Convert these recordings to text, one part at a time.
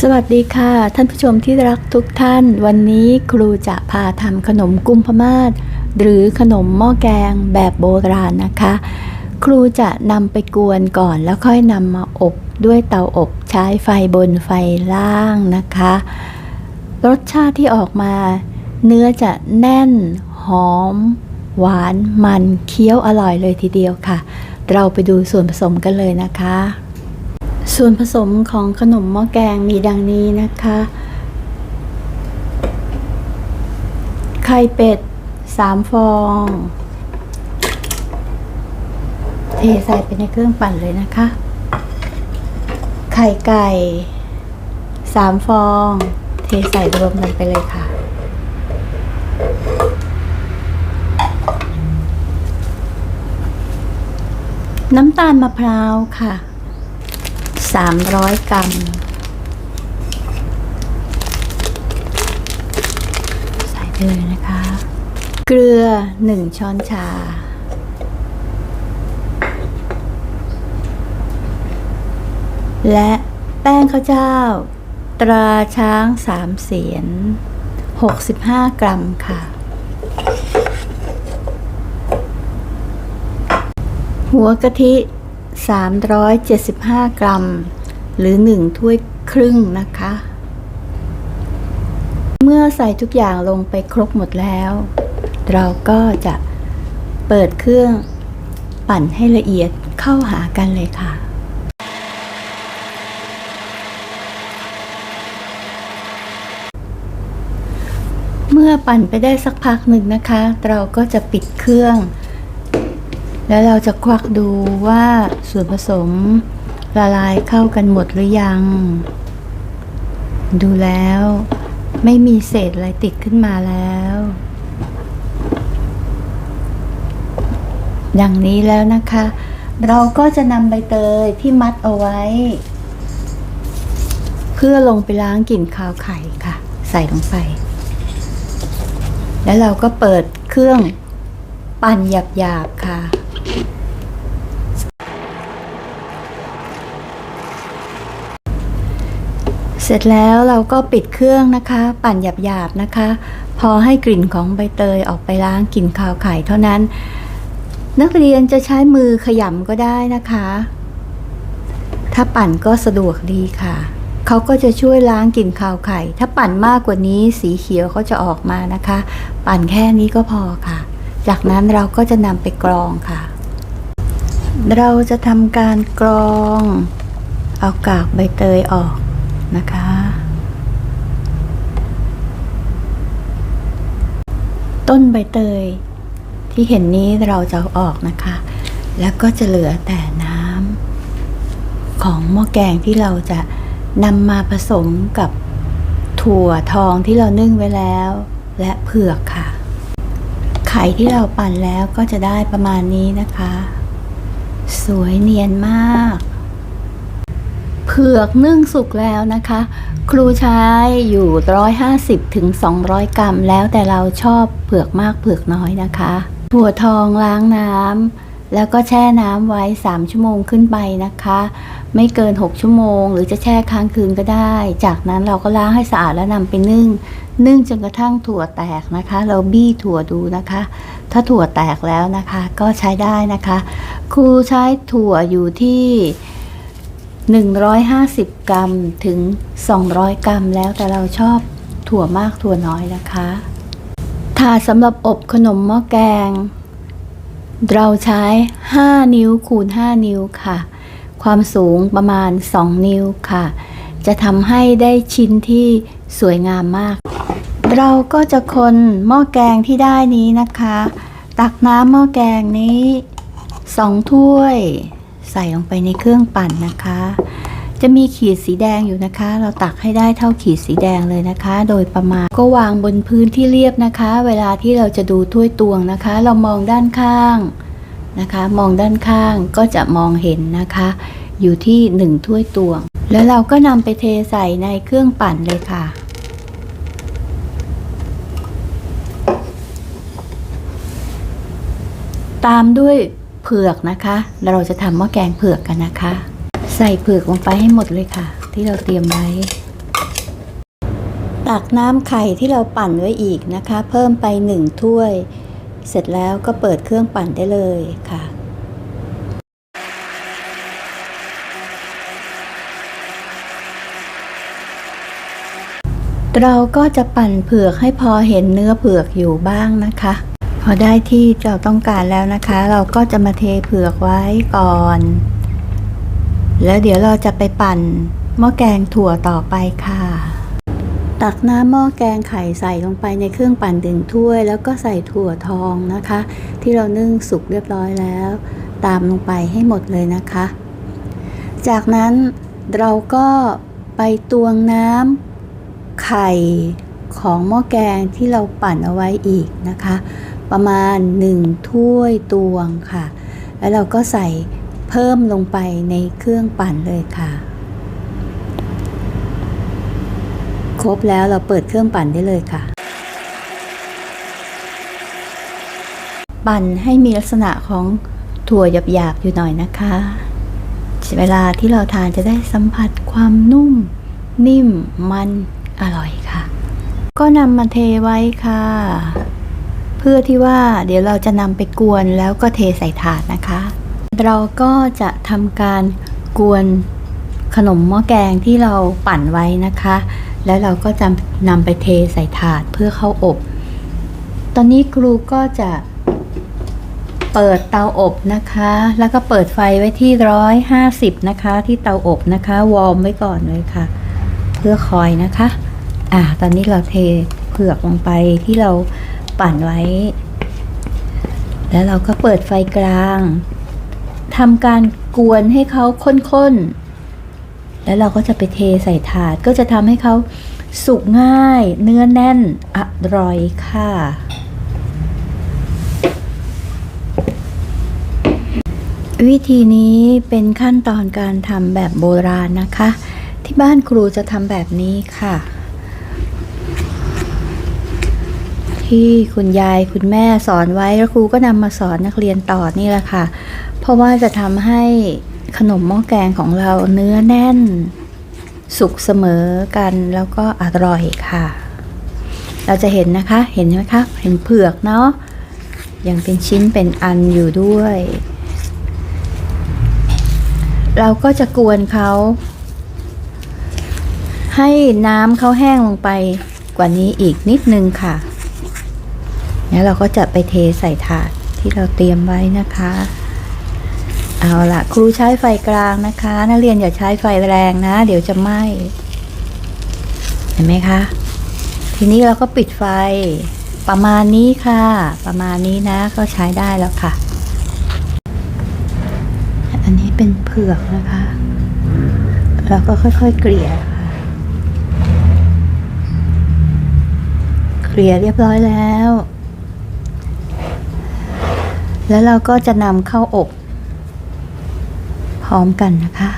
สวัสดีค่ะ ท่านผู้ชมที่รักทุกท่าน วันนี้ครูจะพาทำขนมกุมพมาศหรือขนมหม้อแกงแบบโบราณนะคะ ครูจะนำไปกวนก่อนแล้วค่อยนำมาอบด้วยเตาอบใช้ไฟบนไฟล่างนะคะ รสชาติที่ออกมา เนื้อจะแน่น หอม หวานมันเคี้ยวอร่อยเลยทีเดียวค่ะ เราไปดูส่วนผสมกันเลยนะคะ ส่วนผสมของขนมหม้อแกงมีดังนี้นะคะ ไข่เป็ด 3 ฟอง เทใส่ไปในเครื่องปั่นเลยนะคะ ไข่ไก่ 3 ฟอง เทใส่รวมกันไปเลยค่ะ น้ำตาลมะพร้าวค่ะ 300 กรัม ใส่ไปเลยนะคะ เกลือ 1 ช้อนชา และแป้งข้าวเจ้า ตราช้างสามเสียน 65 กรัมค่ะ หัวกะทิ 375 กรัม หรือ 1 ถ้วยครึ่งนะคะ เมื่อใส่ทุกอย่างลงไปครบหมดแล้ว เราก็จะเปิดเครื่องปั่นให้ละเอียดเข้าหากันเลยค่ะเมื่อปั่นไปได้สักพักหนึ่งนะคะ เราก็จะปิดเครื่อง แล้วเราจะควักดูว่าส่วนผสมละลายเข้ากันหมดหรือยัง ดูแล้วไม่มีเศษอะไรติดขึ้นมาแล้วดังนี้แล้วนะคะ เราก็จะนำใบเตยที่มัดเอาไว้ เพื่อลงไปล้างกลิ่นคาวไข่ค่ะ ใส่ลงไป แล้วเราก็เปิดเครื่องปั่นหยาบๆค่ะ เสร็จแล้วเราก็ปิดเครื่องนะคะ ปั่นหยาบๆนะคะ พอให้กลิ่นของใบเตยออกไปล้างกลิ่นคาวไข่เท่านั้น นักเรียนจะใช้มือขยำก็ได้นะคะ ถ้าปั่นก็สะดวกดีค่ะเขาก็จะช่วยล้างกลิ่นคาวไข่ ถ้าปั่นมากกว่านี้สีเขียวเขาจะออกมานะคะ ปั่นแค่นี้ก็พอค่ะ จากนั้นเราก็จะนำไปกรองค่ะ เราจะทำการกรอง เอากากใบเตยออก นะคะ ต้นใบเตยที่เห็นนี้เราจะอออกนะคะ แล้วก็จะเหลือแต่น้ำของหม้อแกงที่เราจะนำมาผสมกับถั่วทองที่เรานึ่งไว้แล้ว และเผือกค่ะ ไข่ที่เราปั่นแล้วก็จะได้ประมาณนี้นะคะ สวยเนียนมาก เผือกนึ่งสุกแล้วนะคะ ครูใช้อยู่ 150ถึง200 กรัม แล้วแต่เราชอบเผือกมากเผือกน้อยนะคะ ถั่วทองล้างน้ำแล้วก็แช่น้ำไว้ 3 ชั่วโมงขึ้นไปนะคะ ไม่เกิน 6 ชั่วโมง หรือจะแช่ค้างคืนก็ได้ จากนั้นเราก็ล้างให้สะอาดแล้วนำไปนึ่ง นึ่งจนกระทั่งถั่วแตกนะคะ เราบี้ถั่วดูนะคะ ถ้าถั่วแตกแล้วนะคะ ก็ใช้ได้นะคะ ครูใช้ถั่วอยู่ที่ 150 กรัมถึง 200 กรัมแล้วแต่เราชอบถั่วมากถั่วน้อยนะคะถาดสำหรับอบขนมหม้อแกง เราใช้ 5 นิ้วคูณ 5 นิ้วค่ะ ความสูงประมาณ 2 นิ้วค่ะ จะทำให้ได้ชิ้นที่สวยงามมาก เราก็จะคนหม้อแกงที่ได้นี้นะคะ ตักน้ำหม้อแกงนี้ 2 ถ้วย ใส่ลงไปในเครื่องปั่นนะคะ จะมีขีดสีแดงอยู่นะคะ เราตักให้ได้เท่าขีดสีแดงเลยนะคะ โดยประมาณก็วางบนพื้นที่เรียบนะคะ เวลาที่เราจะดูถ้วยตวงนะคะ เรามองด้านข้างนะคะ มองด้านข้างก็จะมองเห็นนะคะ อยู่ที่หนึ่งถ้วยตวง แล้วเราก็นำไปเทใส่ในเครื่องปั่นเลยค่ะตามด้วย เผือกนะคะเราจะทำหม้อแกงเผือกกันนะคะ ใส่เผือกลงไปให้หมดเลยค่ะ ที่เราเตรียมไว้ ตักน้ำไข่ที่เราปั่นไว้อีกนะคะ เพิ่มไปหนึ่งถ้วย เสร็จแล้วก็เปิดเครื่องปั่นได้เลยค่ะเราก็จะปั่นเผือกให้พอเห็นเนื้อเผือกอยู่บ้างนะคะ พอได้ที่เราต้องการแล้วนะคะ เราก็จะมาเทเผือกไว้ก่อน แล้วเดี๋ยวเราจะไปปั่นหม้อแกงถั่วต่อไปค่ะ ตักน้ำหม้อแกงไข่ใส่ลงไปในเครื่องปั่นดึงถ้วย แล้วก็ใส่ถั่วทองนะคะ ที่เรานึ่งสุกเรียบร้อยแล้ว ตามลงไปให้หมดเลยนะคะ จากนั้นเราก็ไปตวงน้ำไข่ของหม้อแกงที่เราปั่นเอาไว้อีกนะคะ ประมาณ 1 ถ้วยตวงค่ะ แล้วเราก็ใส่เพิ่มลงไปในเครื่องปั่นเลยค่ะ ครบแล้วเราเปิดเครื่องปั่นได้เลยค่ะ ปั่นให้มีลักษณะของถั่วหยาบๆอยู่หน่อยนะคะเวลาที่เราทานจะได้สัมผัสความนุ่ม นิ่มมันอร่อยค่ะ ก็นำมาเทไว้ค่ะ เพื่อที่ว่าเดี๋ยวเราจะนำไปกวนแล้วก็เทใส่ถาดนะคะ เราก็จะทำการกวนขนมหม้อแกงที่เราปั่นไว้นะคะ แล้วเราก็จะนำไปเทใส่ถาดเพื่อเข้าอบ ตอนนี้ครูก็จะเปิดเตาอบนะคะ แล้วก็เปิดไฟไว้ที่ร้อยห้าสิบนะคะ ที่เตาอบนะคะ วอร์มไว้ก่อนเลยค่ะ เพื่อคอยนะคะ อ่า ตอนนี้เราเทเผือกลงไปที่เรา ปั่นไว้ แล้วเราก็เปิดไฟกลางทำการกวนให้เขาข้นๆ แล้วเราก็จะไปเทใส่ถาดก็จะทำให้เขาสุกง่าย เนื้อแน่น อร่อยค่ะ วิธีนี้เป็นขั้นตอนการทำแบบโบราณนะคะ ที่บ้านครูจะทำแบบนี้ค่ะ ที่คุณยายคุณแม่สอนไว้แล้วครูก็นำมาสอนนักเรียนต่อนี่แหละค่ะ เพราะว่าจะทำให้ขนมหม้อแกงของเราเนื้อแน่น สุกเสมอกันแล้วก็อร่อยค่ะ เราจะเห็นนะคะเห็นไหมคะเห็นเผือกเนาะยังเป็นชิ้นเป็นอันอยู่ด้วย เราก็จะกวนเขา ให้น้ำเขาแห้งลงไปกว่านี้อีกนิดนึงค่ะ แล้วเราก็จะไปเทใส่ถาดที่เราเตรียมไว้นะคะ เอาละครูใช้ไฟกลางนะคะ นักเรียนอย่าใช้ไฟแรงนะ เดี๋ยวจะไหม้เห็นไหมคะ ทีนี้เราก็ปิดไฟประมาณนี้ค่ะ ประมาณนี้นะก็ใช้ได้แล้วค่ะ อันนี้เป็นเผือกนะคะ เราก็ค่อยๆเกลี่ยค่ะ เกลี่ยเรียบร้อยแล้ว แล้วเราก็จะนำเข้าอบ พร้อมกันนะคะ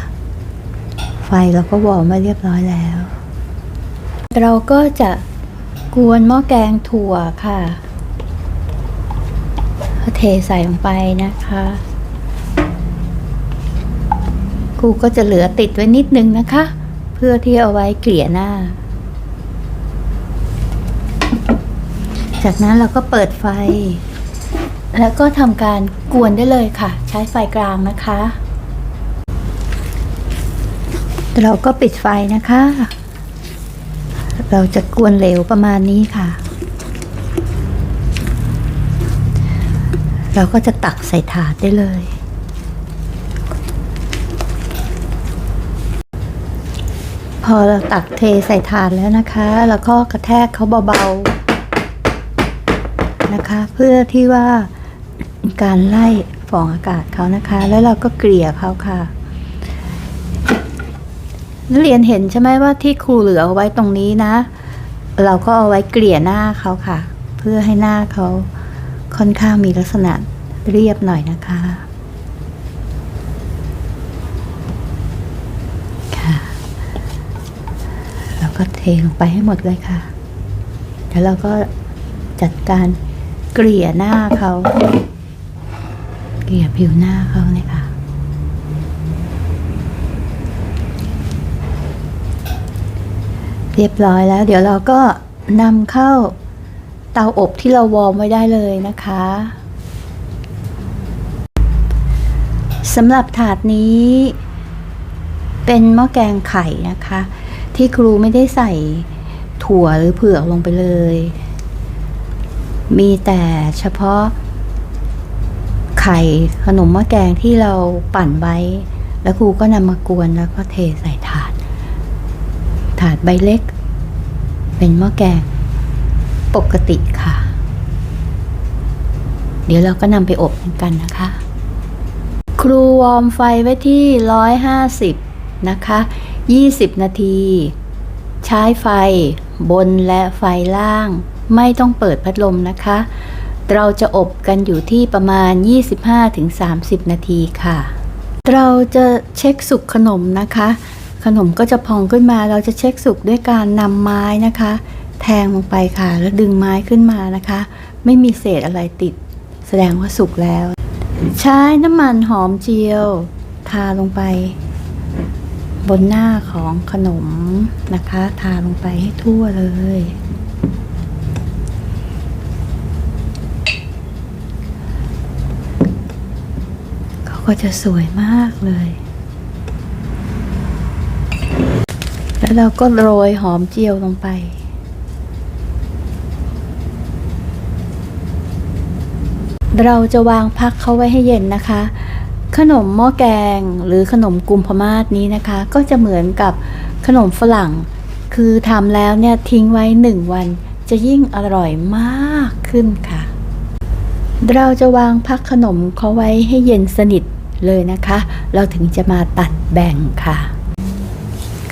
ไฟเราก็วอร์มไว้เรียบร้อยแล้ว เราก็จะกวนหม้อแกงถั่วค่ะเทใส่ลงไปนะคะครูก็จะเหลือติดไว้นิดนึงนะคะ เพื่อที่เอาไว้เกลี่ยหน้า จากนั้นเราก็เปิดไฟ แล้วก็ทำการกวนได้เลยค่ะ ใช้ไฟกลางนะคะเราก็ปิดไฟนะคะ เราจะกวนเหลวประมาณนี้ค่ะ เราก็จะตักใส่ถาดได้เลย พอเราตักเทใส่ถาดแล้วนะคะ แล้วก็กระแทกเขาเบาๆนะคะ เพื่อที่ว่า การไล่ฟองอากาศเขานะคะ แล้วเราก็เกลี่ยเขาค่ะนักเรียนเห็นใช่ไหมว่าที่ครูเหลือเอาไว้ตรงนี้นะ เราก็เอาไว้เกลี่ยหน้าเขาค่ะ เพื่อให้หน้าเขาค่อนข้างมีลักษณะเรียบหน่อยนะคะค่ะเราก็เทลงไปให้หมดเลยค่ะ แล้วเราก็จัดการเกลี่ยหน้าเขา เกลี่ยผิวหน้าเขาเนี่ยค่ะ เรียบร้อยแล้ว เดี๋ยวเราก็นำเข้าเตาอบที่เราวอร์มไว้ได้เลยนะคะสำหรับถาดนี้ เป็นหม้อแกงไข่นะคะ ที่ครูไม่ได้ใส่ถั่วหรือเผือกลงไปเลย มีแต่เฉพาะ ไข่ขนมม้อแกงที่เราปั่นไว้ แล้วครูก็นำมากวนแล้วก็เทใส่ถาด ถาดใบเล็ก เป็นหม้อแกงปกติค่ะ เดี๋ยวเราก็นำไปอบกันนะคะ ครูวอร์มไฟไว้ที่ 150 นะคะ 20 นาที ใช้ไฟบนและไฟล่าง ไม่ต้องเปิดพัดลมนะคะ เราจะอบกันอยู่ที่ประมาณ 25-30 นาทีค่ะ เราจะเช็คสุกขนมนะคะ ขนมก็จะพองขึ้นมา เราจะเช็คสุกด้วยการนำไม้นะคะ แทงลงไปค่ะ แล้วดึงไม้ขึ้นมานะคะ ไม่มีเศษอะไรติด แสดงว่าสุกแล้ว ใช้น้ำมันหอมเจียว ทาลงไป บนหน้าของขนมนะคะ ทาลงไปให้ทั่วเลย เขา ก็จะสวยมากเลย แล้วเราก็โรยหอมเจียวลงไป เราจะวางพักเขาไว้ให้เย็นนะคะ ขนมหม้อแกงหรือขนมกุมพมาศนี้นะคะ ก็จะเหมือนกับขนมฝรั่ง คือทำแล้วเนี่ยทิ้งไว้หนึ่งวันจะยิ่งอร่อยมากขึ้นค่ะ เราจะวางพักขนมเขาไว้ให้เย็นสนิท เลยนะคะ เราถึงจะมาตัดแบ่งค่ะ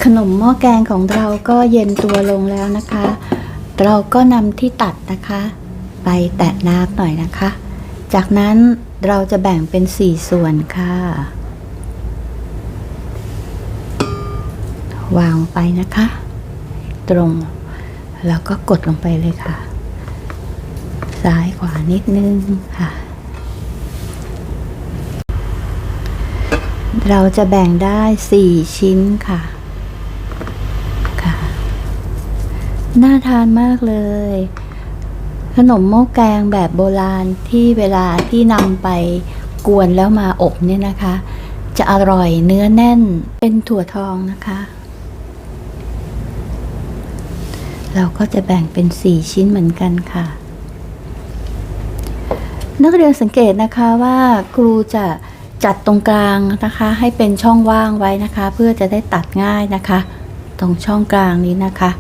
ขนมหม้อแกงของเราก็เย็นตัวลงแล้วนะคะ เราก็นำที่ตัดนะคะ ไปแตะน้ำหน่อยนะคะ จากนั้นเราจะแบ่งเป็นสี่ส่วนค่ะ วางไปนะคะ ตรงแล้วก็กดลงไปเลยค่ะ ซ้ายขวานิดนึงค่ะ เราจะแบ่งได้สี่ชิ้นค่ะค่ะ น่าทานมากเลย ขนมหม้อแกงแบบโบราณที่เวลาที่นำไปกวนแล้วมาอบเนี่ยนะคะ จะอร่อยเนื้อแน่นเป็นถั่วทองนะคะ เราก็จะแบ่งเป็นสี่ชิ้นเหมือนกันค่ะ นักเรียนสังเกตนะคะว่าครูจะ จัดตรงกลางนะคะ ให้เป็นช่องว่างไว้นะคะ เพื่อจะได้ตัดง่ายนะคะ ตรงช่องกลางนี้นะคะ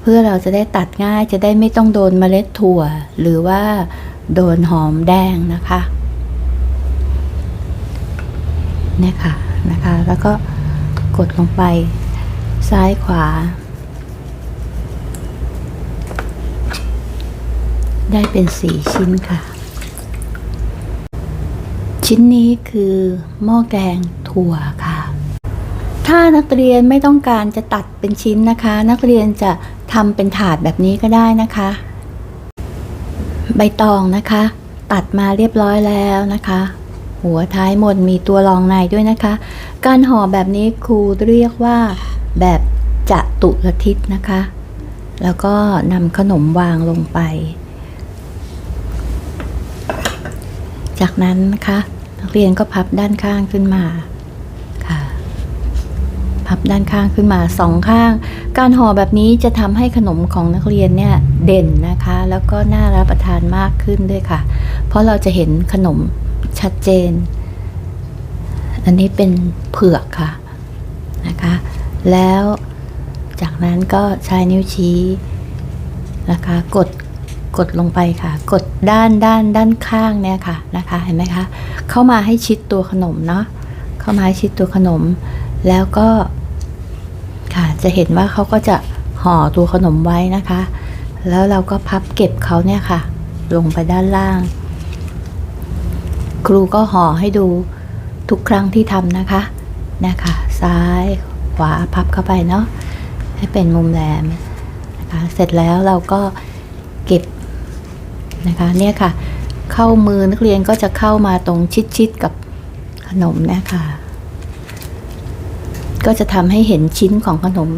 เพื่อเราจะได้ตัดง่ายจะได้ไม่ต้องโดนเมล็ดถั่ว หรือว่าโดนหอมแดงนะคะเนี่ยค่ะนะคะแล้วก็กดลงไปซ้ายขวา ได้เป็นสี่ชิ้นค่ะ ชิ้นนี้คือหม้อแกงถั่วค่ะ ถ้านักเรียนไม่ต้องการจะตัดเป็นชิ้นนะคะ นักเรียนจะทำเป็นถาดแบบนี้ก็ได้นะคะ ใบตองนะคะ ตัดมาเรียบร้อยแล้วนะคะ หัวท้ายหมดมีตัวรองในด้วยนะคะ การห่อแบบนี้ครูเรียกว่าแบบจะตุรทิศนะคะ แล้วก็นำขนมวางลงไป จากนั้นนะคะ นักเรียนก็พับด้านข้างขึ้นมาค่ะ พับด้านข้างขึ้นมาสองข้าง การห่อแบบนี้จะทำให้ขนมของนักเรียนเนี่ยเด่นนะคะ แล้วก็น่ารับประทานมากขึ้นด้วยค่ะ เพราะเราจะเห็นขนมชัดเจน อันนี้เป็นเผือกค่ะนะคะ แล้วจากนั้นก็ใช้นิ้วชี้นะคะ กด กดลงไปค่ะ กดด้านด้านด้านข้างเนี่ยค่ะนะคะเห็นไหมคะเข้ามาให้ชิดตัวขนมเนาะเข้ามาให้ชิดตัวขนม แล้วก็ค่ะจะเห็นว่าเขาก็จะห่อตัวขนมไว้นะคะ แล้วเราก็พับเก็บเขาเนี่ยค่ะ ลงไปด้านล่าง ครูก็ห่อให้ดูทุกครั้งที่ทำนะคะนะคะซ้ายขวาพับเข้าไปเนาะให้เป็นมุมแหลมนะคะเสร็จแล้วเราก็เก็บ นะคะเนี่ยค่ะ เข้ามือนักเรียนก็จะเข้ามาตรงชิดๆกับขนมนะคะก็จะทำให้เห็นชิ้นของขนม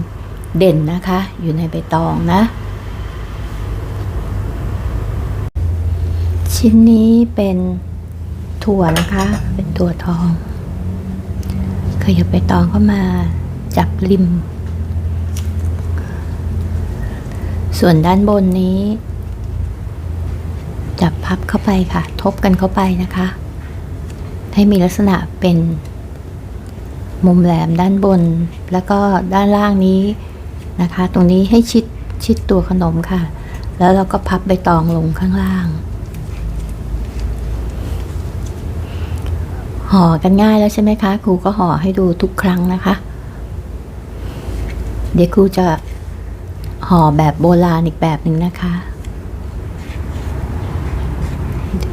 เด่นนะคะ อยู่ในใบตองนะ ชิ้นนี้เป็นถั่วนะคะ เป็นถั่วทองขยับใบตองเข้ามาจับริม ส่วนด้านบนนี้ จับพับเข้าไปค่ะ ทบกันเข้าไปนะคะ ให้มีลักษณะเป็นมุมแหลมด้านบน แล้วก็ด้านล่างนี้นะคะ ตรงนี้ให้ชิดชิดตัวขนมค่ะ แล้วเราก็พับใบตองลงข้างล่าง ห่อกันง่ายแล้วใช่ไหมคะ ครูก็ห่อให้ดูทุกครั้งนะคะ เดี๋ยวครูจะห่อแบบโบราณอีกแบบหนึ่งนะคะให้ดู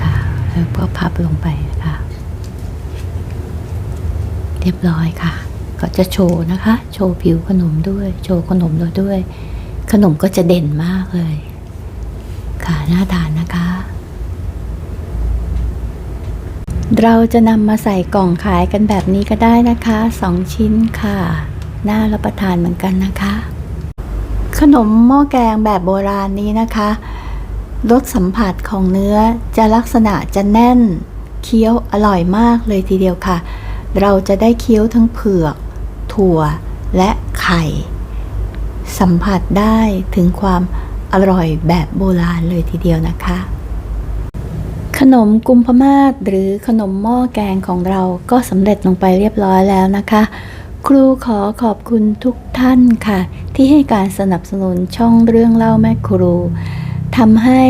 ค่ะ แล้ว ก็พับลงไปนะคะ เรียบร้อยค่ะ ก็จะโชว์นะคะ โชว์ผิวขนมด้วย โชว์ขนมเราด้วย ขนมก็จะเด่นมากเลย ค่ะน่าทานนะคะ เราจะนำมาใส่กล่องขายกันแบบนี้ก็ได้นะคะสองชิ้นค่ะ น่ารับประทานเหมือนกันนะคะ ขนมหม้อแกงแบบโบราณนี้นะคะ รสสัมผัสของเนื้อจะลักษณะจะแน่น เคี้ยวอร่อยมากเลยทีเดียวค่ะ เราจะได้เคี้ยวทั้งเผือก ถั่วและไข่ สัมผัสได้ถึงความอร่อยแบบโบราณเลยทีเดียวนะคะ ขนมกุมพมาศหรือขนมหม้อแกงของเราก็สำเร็จลงไปเรียบร้อยแล้วนะคะ ครูขอขอบคุณทุกท่านค่ะ ที่ให้การสนับสนุนช่องเรื่องเล่าแม่ครู ทำให้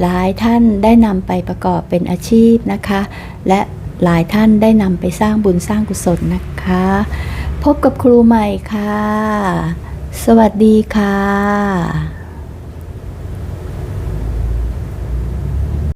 หลายท่านได้นำไปประกอบเป็นอาชีพนะคะ และหลายท่านได้นำไปสร้างบุญสร้างกุศลนะคะ พบกับครูใหม่ค่ะ สวัสดีค่ะ